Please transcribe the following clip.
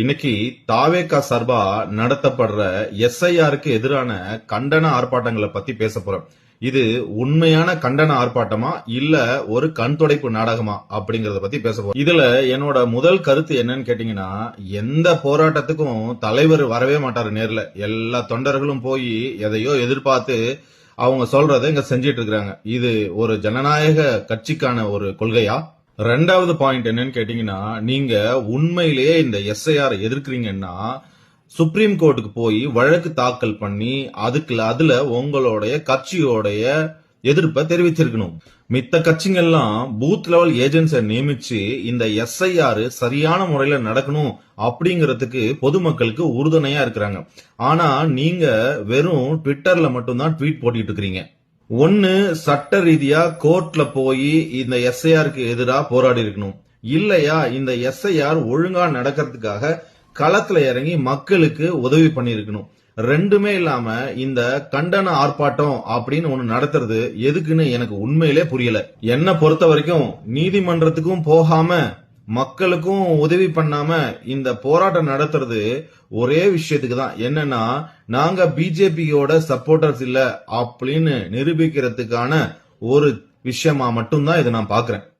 இன்னைக்கு தாவேகா சார்பா நடத்தப்படுற எஸ்ஐஆருக்கு எதிரான கண்டன ஆர்ப்பாட்டங்களை பத்தி பேச போறோம். இது உண்மையான கண்டன ஆர்ப்பாட்டமா இல்ல ஒரு கண் துடைப்பு நாடகமா அப்படிங்கறத பத்தி பேச போறோம். இதுல என்னோட முதல் கருத்து என்னன்னு கேட்டீங்கன்னா எந்த போராட்டத்துக்கும் தலைவர் வரவே மாட்டாரு நேர்ல. எல்லா தொண்டர்களும் போய் எதையோ எதிர்பார்த்து அவங்க சொல்றதை இங்க செஞ்சிட்டு இருக்கிறாங்க. இது ஒரு ஜனநாயக கட்சிக்கான ஒரு கொள்கையா? ரெண்டாவது பாயிண்ட் என்னன்னு கேட்டீங்கன்னா நீங்க உண்மையிலேயே இந்த எஸ்ஐஆர் எதிர்க்கிறீங்கன்னா சுப்ரீம் கோர்ட்டுக்கு போய் வழக்கு தாக்கல் பண்ணி அதுக்கு அதுல உங்களுடைய கட்சியோடைய எதிர்ப்பை தெரிவிச்சிருக்கணும் மித்த கட்சிங்கெல்லாம் பூத் லெவல் ஏஜென்ட்ஸை நியமிச்சு இந்த எஸ்ஐஆர் சரியான முறையில நடக்கணும் அப்படிங்கறதுக்கு பொதுமக்களுக்கு உறுதுணையா இருக்கிறாங்க. ஆனா நீங்க வெறும் ட்விட்டர்ல மட்டும்தான் ட்வீட் போட்டுட்டு இருக்கிறீங்க. ஒன்னு சட்ட ரீதியா கோர்ட்ல போய் இந்த எஸ்ஐஆருக்கு எதிராக போராடி இருக்கணும். இல்லையா இந்த எஸ்ஐஆர் ஒழுங்கா நடக்கிறதுக்காக களத்துல இறங்கி மக்களுக்கு உதவி பண்ணிருக்கணும் ரெண்டுமே இல்லாம இந்த கண்டன ஆர்ப்பாட்டம் அப்படின்னு ஒண்ணு நடத்துறது எதுக்குன்னு எனக்கு உண்மையிலே புரியல. என்ன பொறுத்த வரைக்கும் நீதிமன்றத்துக்கும் போகாம மக்களுக்கும் உதவி பண்ணாம இந்த போராட்டம் நடத்துறது ஒரே விஷயத்துக்கு தான். என்னன்னா நாங்க பிஜேபியோட சப்போர்டர்ஸ் இல்ல அப்படின்னு நிரூபிக்கிறதுக்கான ஒரு விஷயமா மட்டும்தான் இதை நான் பாக்குறேன்.